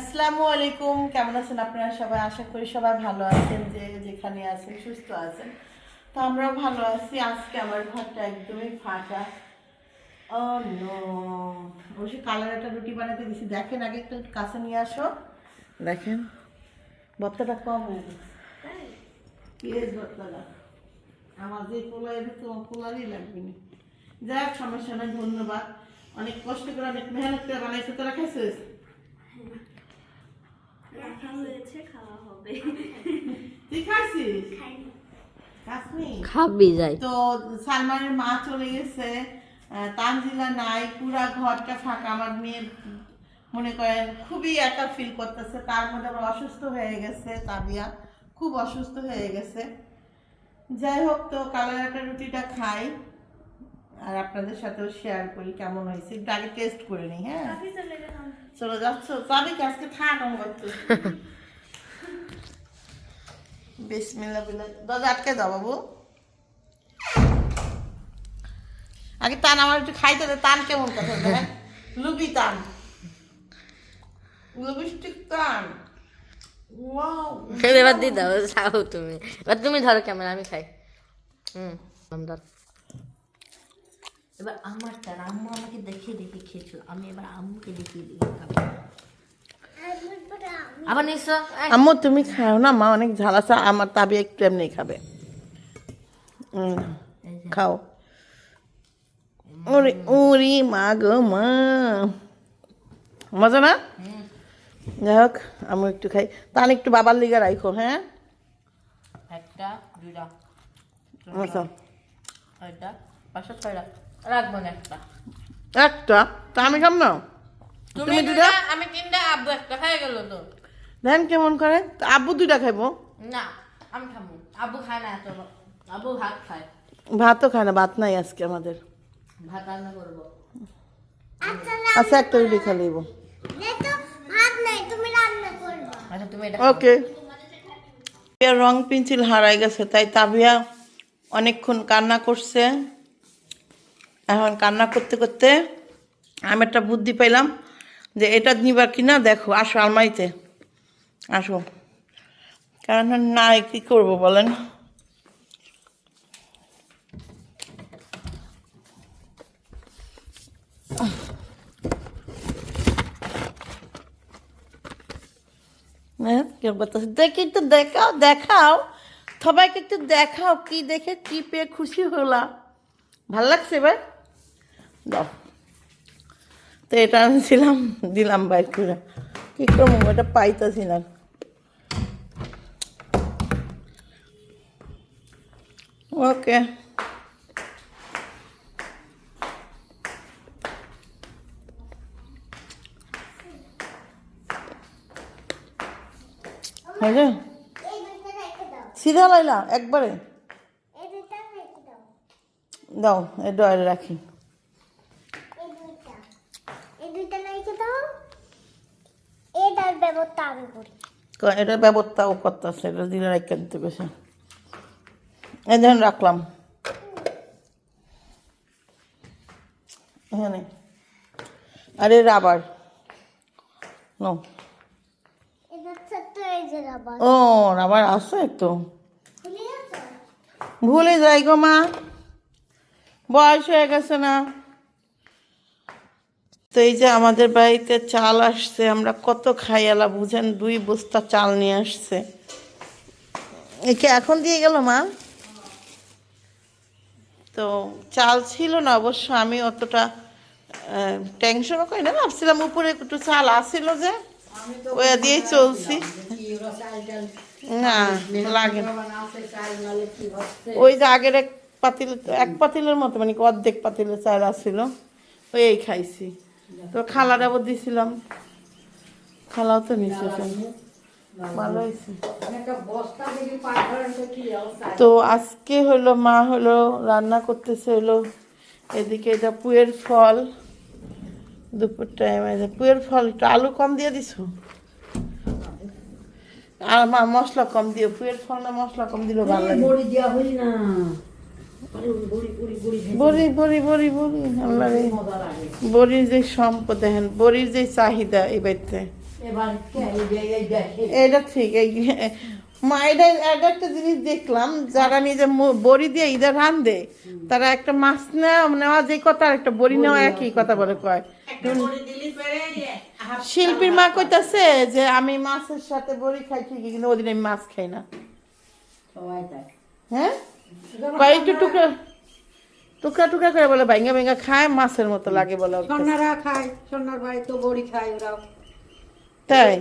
আসসালামু আলাইকুম। কেমন আছেন আপনারা সবাই? আশা করি সবাই ভালো আছেন যে যেখানে আছেন সুস্থ আছেন। তো আমরাও ভালো আছি। আজকে আমার ঘরটা একদমই ফাঁকা। ও অবশ্যই কালার একটা রুটি বানাতে দিছি দেখেন আগে একটু কাছে নিয়ে আসো। দেখেন। ভর্তাটা কম হয়ে গেছে। পেঁয়াজ ভর্তাটা? আমার যে পোলা এনে তোমার পোলারই লাগবে না। যাক সমস্যা নাই ধন্যবাদ। অনেক কষ্ট করে অনেক মেহনত করে বানাইছে। তোরা খাইছিস? রাখা হয়েছে খাওয়া হবে। তুই খাইছিস খাবি যাই। তো সালমানের মা চলে গেছে। তানজিলা নাই পুরা ঘরটা ফাঁকা। আমার মেয়ে মনে করেন খুবই একা ফিল করতেছে। তার মধ্যে আবার অসুস্থ হয়ে গেছে তাবিয়া। খুব অসুস্থ হয়ে গেছে। যাই হোক তো কালার একটা রুটিটা খাই। আর আপনাদের সাথেও শেয়ার করি কেমন হয়েছে। আগে টেস্ট করে নিই হ্যাঁ? চলে যাচ্ছ তবে কি? আজকে থাক আমার করতে বিসমিল্লাহ বিল্লাহ। দরজা আটকে দাও বাবু। আগে টান আমার একটু খাইতে দে। টান কেমন কথা হ্যাঁ লুবি টান। লুবিস্টিক টান। ওয়াও। এবার দিয়ে দাও তুমি। এবার তুমি ধরো ক্যামেরা আমি খাই। হুম। ধর এবার আমার টান আম্মু আমাকে দেখিয়ে দেখে খেয়েছিল। আমি এবার আম্মুকে দেখিয়ে দিই। আবার আম্মু তুমি খাও না মা অনেক ঝাল আছে আমার তাবি একটু এমনি খাবে। খাও। ওরে ওরে মা গো মা। মজা না? যাই হোক আমি একটু খাই। তাহলে একটু বাবার লিগা রাখো হ্যাঁ? একটা দুইটা আচ্ছা ছয়টা পাঁচশো ছয়টা। রাখব না একটা। একটা? তা আমি খাম না? তুমি দুটা দুটা? আমি তিনটা আব্বু একটা। খাই গেল তো। ধ্যান কেমন করে? তা আব্বু দুইটা খাইবো? না আমি খাব। আব্বু খায় না এত আব্বু ভাত খায়। ভাতও খায় না ভাত নাই আজকে আমাদের। ভাত রান্না করব। আচ্ছা একটা রুটি খালিব ভাত তুমি রান্না করবে। আচ্ছা তুমি ওকে। রং পেন্সিল হারাই গেছে তাই তাবিয়া অনেকক্ষণ কান্না করছে। এখন কান্না করতে করতে আমি একটা বুদ্ধি পাইলাম যে এটা নিবার কিনা দেখো, আসো আলমারিতে। আসো। কারণ নাই, কি করব বলেন? হ্যাঁ দেখি একটু দেখাও দেখাও। সবাইকে একটু দেখাও, কি দেখে, কি পেয়ে খুশি হলাম। ভালো লাগছে এবার? দাও। তো এটা আনছিলাম দিলাম বাইর করে। কি করব এটা পাইতেছি না। ওকে। দাও সিধা লাইলা একবারে। দাও। এই ডয়ারে রাখি এই দুইটা এই দুইটা রেখে দাও এটার ব্যবস্থা আমি করি। এটার ব্যবস্থাও করতেছে এটা দিলে রেখে দিতে বেশি এই ধরুন রাখলাম। এখানে। আরে রাবার। নো। ও রাবার আছে তো। ভুলে যাই গো মা। বয়স হয়ে গেছে না। তো এই যে আমাদের বাড়িতে চাল আসছে আমরা কত খাই খাইয়ালা বুঝেন দুই বস্তা চাল নিয়ে আসছে। একে এখন দিয়ে গেল মা? তো চাল ছিল না অবশ্য আমি অতটা টেনশনও করি না ভাবছিলাম উপরে একটু চাল আসছিল যে ওই দিয়েই চলছি। না লাগে না। ওই যে আগের এক পাতিল এক পাতিলের মতো মানে অর্ধেক পাতিলের চাল আসছিল ওই খাইছি। তো আবার দিছিলাম। খালাও তো নিচে ভালো। হয়েছে। তো আজকে হলো মা হলো রান্না করতেছে হলো এদিকে এটা পুয়ের ফল। দুপুর টাইমে পুয়ের ফল একটু আলু কম দিয়ে দিছো? আর মা মশলা কম দিও। পুয়ের ফল না মশলা কম দিলে ভালো লাগে। বড়ি বড়ি বড়ি বড়ি আল্লাহ বড়ির যে সম্পদ দেখেন বড়ির যে চাহিদা এই বাড়িতে। এটা ঠিক এই মা এটা এটা একটা জিনিস দেখলাম যারা নিজে বড়ি দিয়ে ঈদে রান্ধে তারা একটা মাছ নেওয়া নেওয়া যে কথা একটা বড়ি নেওয়া একই কথা বলে কয়। শিল্পীর মা কইতাছে যে আমি মাছের সাথে বড়ি খাই ঠিকই কিন্তু ওদিন আমি মাছ খাই না। হ্যাঁ? কয় একটু টুকরা টুকরা টুকরা করে বলে ভাঙ্গা খায় মাছের মতো লাগে বলে সন্নারা খায় বাড়ি তো বড়ি খায় ওরাও। তাই?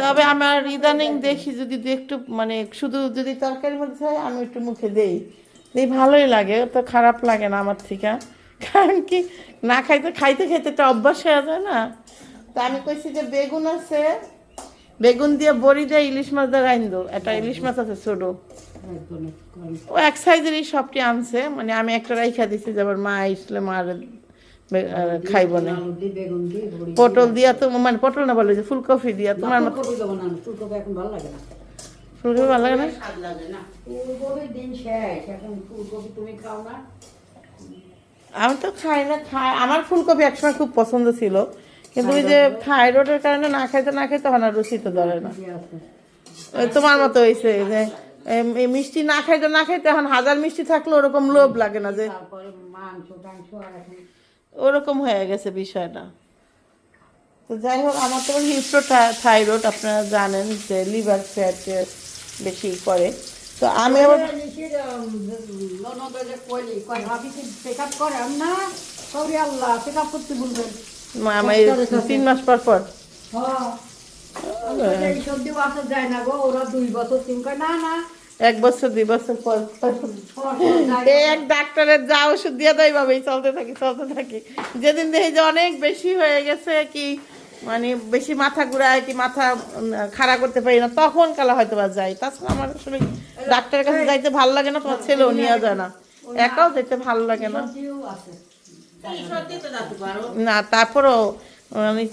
তবে আমার ইদানিং দেখি যদি একটু মানে শুধু যদি তরকারির মধ্যে হয় আমি একটু মুখে দেই। দেই ভালোই লাগে তো খারাপ লাগে না আমার থেকে। কারণ কি না খাইতে খাইতে খাইতে একটা অভ্যাস হয়ে যায় না। তা আমি কইছি যে বেগুন আছে বেগুন দিয়ে বড়ি দিয়ে ইলিশ মাছ দিয়ে রাইন্দো একটা ইলিশ মাছ আছে ছোট। ও এক সাইজেরই সবটি আনছে মানে আমি একটা রাইখা দিছি যে মা আসলে মা খাইব না। পটল দিয়া তো মানে পটল না বলে যে ফুলকপি দিয়া তোমার মতো ফুলকপি এখন ভালো লাগে না। ফুলকপি ভালো লাগে না? দিন শেষ এখন ফুলকপি তুমি খাও না। আমি তো খাই না খাই আমার ফুলকপি একসময় খুব পছন্দ ছিল। কিন্তু ওই যে থাইরয়েডের কারণে না খাইতে না খাইতে তখন আর রুচি তো ধরে না। তোমার মতো হয়েছে যে মিষ্টি না খাইতে না খাইতে এখন হাজার মিষ্টি থাকলে ওরকম লোভ লাগে না যে ওরকম হয়ে গেছে বিষয়টা। তো যাই হোক আমার তো হিস্ট্রো থাইরয়েড আপনারা জানেন যে লিভার ফ্যাট বেশি করে। তো আমি আবার চেক আপ না? সরি আল্লাহ চেক আপ করতে বলবেন তিন মাস পর পর। এক বছর দুই বছর পর। এক ডাক্তারের যা ওষুধ দিয়ে দেয় ভাবেই চলতে থাকি চলতে থাকি। যেদিন দেখি যে অনেক বেশি হয়ে গেছে কি মানে বেশি মাথা ঘুরায় কি মাথা খাড়া করতে পারি না তখন কালা হয়তো বা যাই। তাছাড়া আমার আসলে ডাক্তারের কাছে যাইতে ভালো লাগে না তোমার ছেলেও নিয়ে যায় না। একাও যেতে ভালো লাগে না। না তারপরও আমি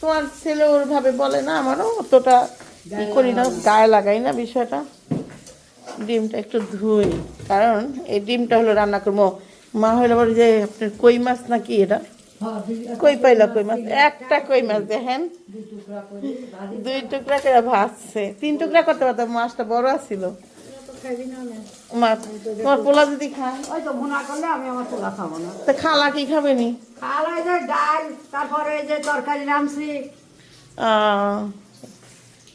তোমার ছেলে ওর ভাবে বলে না আমারও অতটা কি করি না গায়ে লাগাই না বিষয়টা। ডিমটা একটু ধুই কারণ এই ডিমটা হলো রান্না করব। মা হলো আবার যে আপনার কই মাছ নাকি এটা? কই পাইলা কই মাছ? একটা কই মাছ দেখেন। দুই টুকরা করে ভাজছে। তিন টুকরা করতে পারতাম মাছটা বড়। মা তোমার পোলা যদি খায়। ওই তো ভুনা করলে আমি আমার চুলা খাব না। তা খালা কি খাবে নি? খালাই যে ডাল তারপরে যে তরকারি রামছি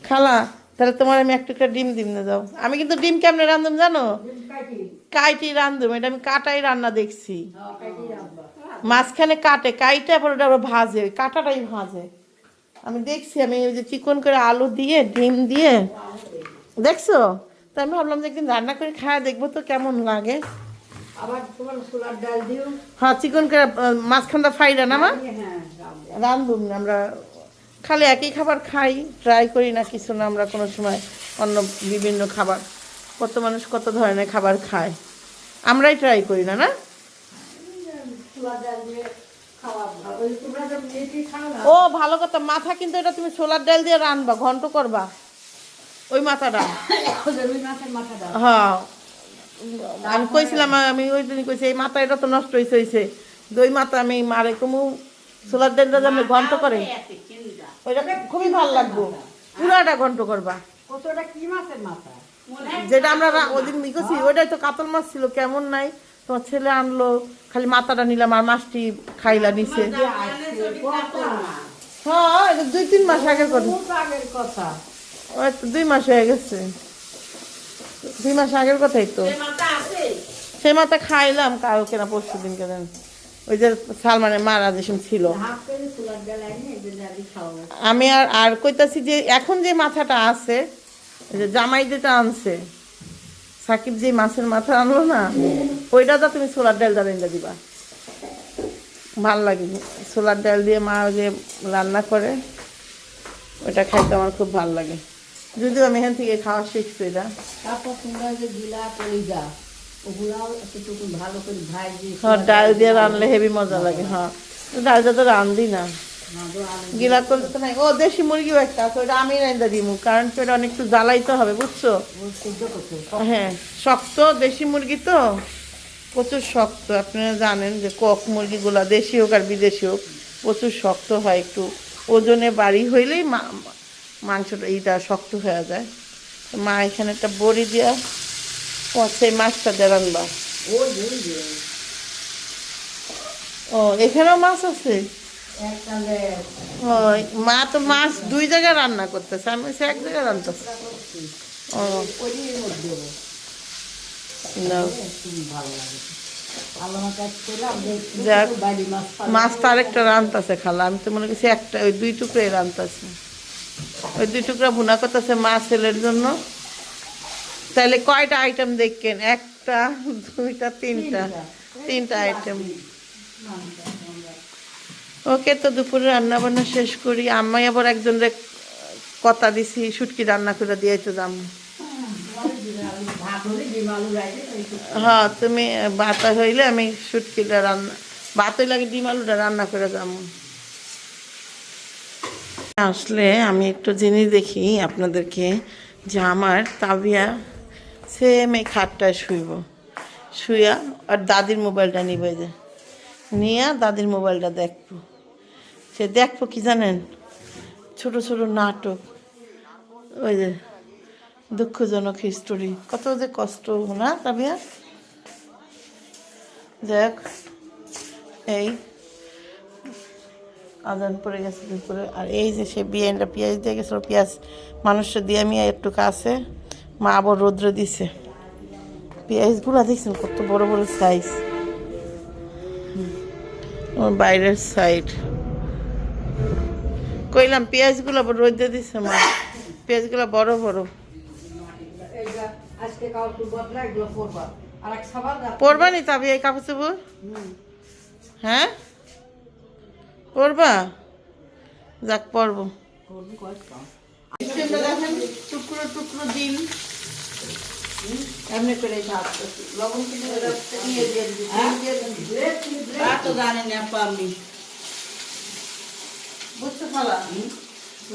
খালা তাহলে তোমার আমি এক টুকরা ডিম দিম না যাও আমি কিন্তু ডিম কেমনে রান্ধুম জানো? কাইটি। রান্ধুম এটা আমি কাটাই রান্না দেখছি। কাটি মাঝখানে কাটে কাইটা পরে ওটা আবার ভাজে কাটাটাই ভাজে। আমি দেখছি আমি ওই যে চিকন করে আলু দিয়ে ডিম দিয়ে। দেখছ? তা আমি ভাবলাম যে একদিন রান্না করে খাওয়া দেখব তো কেমন লাগে। আবার তোমার ছোলার ডাল দিও। হ্যাঁ চিকন করে মাঝখানটা ফাইরা না মা? হ্যাঁ রাখব। রান্ধুম না আমরা খালি একই খাবার খাই ট্রাই করি না কিছু না আমরা কোনো সময় অন্য বিভিন্ন খাবার। কত মানুষ কত ধরনের খাবার খায়। আমরাই ট্রাই করি না না? না? ও ভালো কথা। মাথা কিন্তু এটা তুমি ছোলার ডাল দিয়ে রানবা ঘন্ট করবা। ওই মাথাটা। হ্যাঁ। আমি কইছিলাম আমি ওই দিন কইছি এই মাথা এটা তো নষ্ট হয়েছে হয়েছে দই মাথা আমি মারে কমু সোলার ডালটা আমি ঘন্ট করে। ওইটা খুবই ভালো লাগবো। পুরাটা ঘন্ট করবা। যেটা আমরা ওদিন ই ওইটাই তো কাতল মাছ ছিল কেমন নাই। তোমার ছেলে আনলো খালি মাথাটা নিলাম আর মাছটি খাইলা নিছে হ্যাঁ দুই তিন মাস আগের কথা। ওই তো দুই মাস হয়ে গেছে। দুই মাস আগের কথাই তো। সেই মাথা খাইলাম কালকে না পরশু দিন কেন ওই যে সালমানের মা রাজেশন ছিল। আমি আর আর কইতাছি যে এখন যে মাথাটা আছে যে জামাই যেটা আনছে সাকিব যে মাছের মাথা আনলো না ওইটা তো তুমি সোলার ডাল দাঁড়িয়ে দিবা। ভালো লাগে সোলার ডাল দিয়ে মা যে রান্না করে ওইটা খাইতে আমার খুব ভালো লাগে। যদিও আমি এখান থেকে খাওয়া শিখছি এটা। তারপর তোমরা যে গিলা কলিজা ওগুলাও একটু ভালো করে ভাজি হ্যাঁ ডাল দিয়ে রানলে হেভি মজা লাগে হ্যাঁ। ডালটা তো রান্ধি না। গিলা করলে তো নাই। ও দেশি মুরগিও একটা আছে ওটা আমি রান্দা দিমু কারণ কি ওটা অনেক একটু জ্বালাইতে হবে বুঝছ? হ্যাঁ শক্ত দেশি মুরগি তো প্রচুর শক্ত আপনারা জানেন যে কক মুরগিগুলা দেশি হোক আর বিদেশি হোক প্রচুর শক্ত হয় একটু। ওজনে বাড়ি হইলেই মাংসটা এইটা শক্ত হয়ে যায়। মা এখানে একটা বড়ি দিয়া সেই মাছটা দেড়ান বা ওই ওই যে ও এখানেও মাছ আছে? ও মা তো মাছ দুই জায়গায় রান্না করতেছে আমি সে এক জায়গায় রান্নতেছি। ও। ওই মধ্যে দেবো নাও। খুবই ভালো লাগে। আলাদা কাজ করলাম যে যাক। বাড়ি মাছ পাই। মাছ তো আরেকটা রান্তাছে খালা। আমি তো মনে করছি একটা ওই দুই টুকরাই রান্তাছে ওই দুই টুকরা ভুনা করতেছে মা ছেলের জন্য। তাহলে কয়টা আইটেম দেখেন? একটা, দুইটা, তিনটা। তিনটা আইটেম ওকে, তো দুপুরে রান্না বান্না শেষ করি। আমি আবার একজনের কথা দিছি, শুটকি রান্না করে দিয়ে তো দাম হ্যাঁ তুমি বাতা হইলে আমি শুটকিটা রান্না ভাত হইলে ডিম আলুটা রান্না করে যাব। আসলে আমি একটু জিনিস দেখি আপনাদেরকে যে আমার তাবিয়া সেম এই খাটটায় শুইব। শুইয়া আর দাদির মোবাইলটা নিবে যে। নিয়ে দাদির মোবাইলটা দেখব। সে দেখব কি জানেন? ছোট ছোট নাটক। ওই যে দুঃখজনক হিস্টোরি কত যে কষ্ট না তাবিয়া? দেখ, এই আদান পড়ে গেছে দুপুরে। আর এই যে সে বিয়েটা পেঁয়াজ দিয়ে গেছিল পেঁয়াজ মানুষটা দিয়ে আমি একটু কাছে মা আবার রৌদ্র দিছে। পেঁয়াজগুলো দেখছেন কত বড় বড় সাইজ বাইরের সাইড কইলাম পেঁয়াজগুলো আবার রোদ্রে দিছে মা। পেঁয়াজগুলো বড় বড়। এইটা আজকে কাউকে একটু বদলা এগুলো করবা আর এক সাবান রাখ পরবা নি তবে এই কাপড় চোপড়? হ্যাঁ? যাক করবি টুকরো টুকরো এমনি করে লবণ কিন্তু ইয়ে। তা জানি না বুঝছ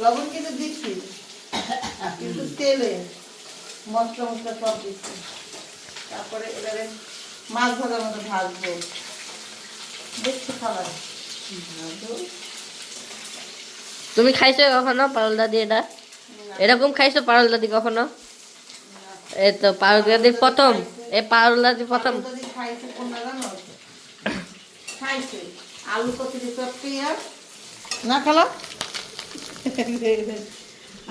লবণ কিন্তু দিচ্ছি কিন্তু তেলে মশলা মশলা সব দিচ্ছি। তারপরে এবারে মাছ ভাজার মতো ভাজবো। দেখছি খালা তুমি খাইছো কখনো পারল দাদি এটা এরকম খাইছো পারল দাদি কখনো? এই তো পারল দাদির প্রথম এই পারল দাদি প্রথম আলু না খালো?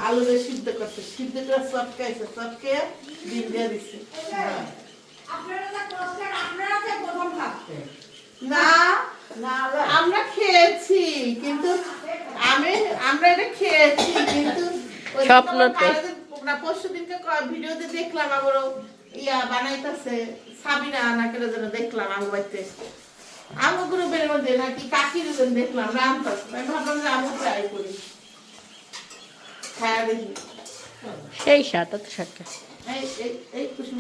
আলু দিয়ে সিদ্ধ করছে। সিদ্ধ করে চটকাইছে চটকে ডিম দিয়ে দিচ্ছে না। আমরা খেয়েছি কিন্তু আমি আমরা এটা খেয়েছি কিন্তু স্বপ্নতে। না পরশু দিনকে ভিডিওতে দেখলাম আবার ইয়া বানাইতেছে সাবিনা না যেন দেখলাম আমার বাড়িতে আমার গ্রুপের মধ্যে নাকি কাকির যেন দেখলাম রামতাস আমি ভাবলাম যে আমি ট্রাই করি। খায়া দেখি। সেই সাত তো সাতটা এই এই কুসুম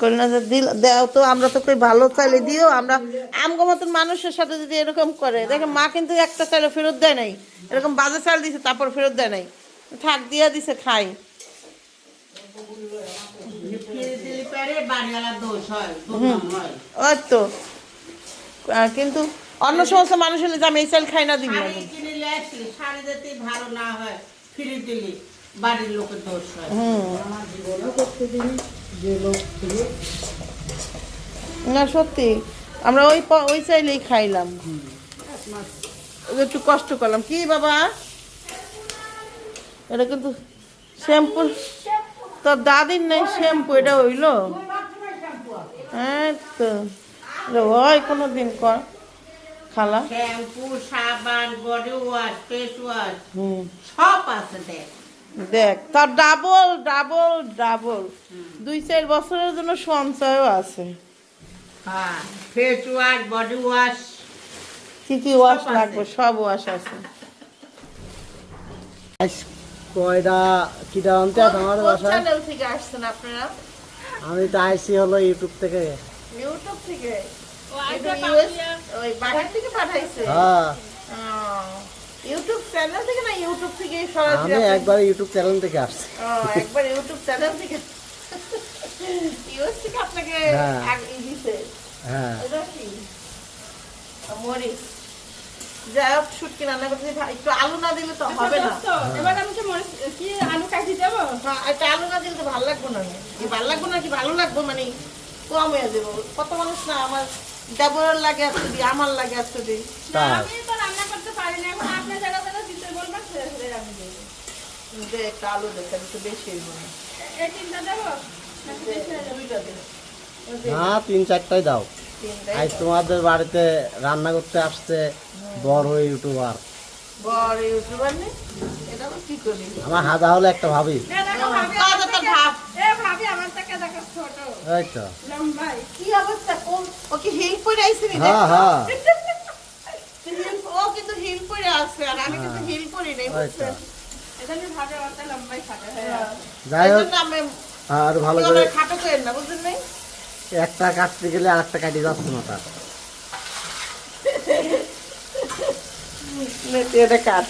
করে কন্যা যে দিল দেও তো আমরা তো কই ভালো চাইলে দিও আমরা আমগো মতন মানুষের সাথে যদি এরকম করে দেখে মা কিন্তু একটা চাইলে ফেরত দেয় নাই। এরকম বাজে চাল দিছে তারপর ফেরত দেয় নাই। থাক দিয়া দিছে খাই। ওই তো। কিন্তু অন্য সমস্ত মানুষ হলে যে আমি এই চাল খাই না দিবি না ভালো না হয় ফিরে দিলি বাড়ির লোকের দোষ হয়। না সত্যি। আমরা ওই ওই চাইলেই খাইলাম। একটু কষ্ট করলাম। কি বাবা? এটা কিন্তু শ্যাম্পু। তোর দাদির নেই শ্যাম্পু এটা হইল? হ্যাঁ তো। হয় কোনো দিন কর। খালা। শ্যাম্পু সাবান বডি ওয়াশ ফেস ওয়াশ হুম। সব আছে দেখ। দেখ তার ডাবল ডাবল ডাবল দুই চার বছরের জন্য সঞ্চয়ও আছে। হ্যাঁ ফেস ওয়াশ বডি ওয়াশ কি কি ওয়াশ লাগবে? সব ওয়াশ আছে। কয়টা কিটা আনতে তোমার বাসায়? চ্যানেল থেকে আসছেন আপনারা? আমি তো আইসি হলো ইউটিউব থেকে। ইউটিউব থেকে? কিন্তু US? ওই বাহির থেকে পাঠাইছে? হ্যাঁ। ইউটিউব চ্যানেল থেকে না ইউটিউব থেকে সরাসরি আমি একবার ইউটিউব চ্যানেল থেকে আসছি। ও, একবার ইউটিউব চ্যানেল থেকে। ইউএস থেকে আপনাকে হ্যাঁ। আগ- দিছে হ্যাঁ। এটা কি? মরিচ। যাই হোক শুটকি রান্না করতে একটু আলু না দিলে তো হবে না। এবার আমি কি মরিচ কি আলু কাটি দেবো? না, একটা আলু না দিলে তো ভালো লাগবে না। কি ভালো লাগবে না কি ভালো লাগবে? মানে কম হয়ে যাব। কত মানুষ না আমার দেবরের লাগে আসতে দিই আমার লাগে আসতে দিই না, আমি তো রান্না করতে পারি না এখন আপনার জায়গা জায়গা দিতে বলবেন ছেড়ে ছেড়ে রাখি দেবো যে একটা আলু দেখেন একটু বেশি হইব না। হয়ে তিন চারটাই দাও। আজ তোমাদের বাড়িতে রান্না করতে আসছে বড় ইউটিউবার। বড় নেই আমার হাজা হলো একটা ভাবি। ও হ্যাঁ হ্যাঁ। হিল কিন্তু হিল পরে আছে আর আমি কিন্তু হিল পরি নাই ওই যাই হোক আর ভালো করে একটা কাটতে গেলে আর একটা কাটি যাচ্ছে না তার। কাট।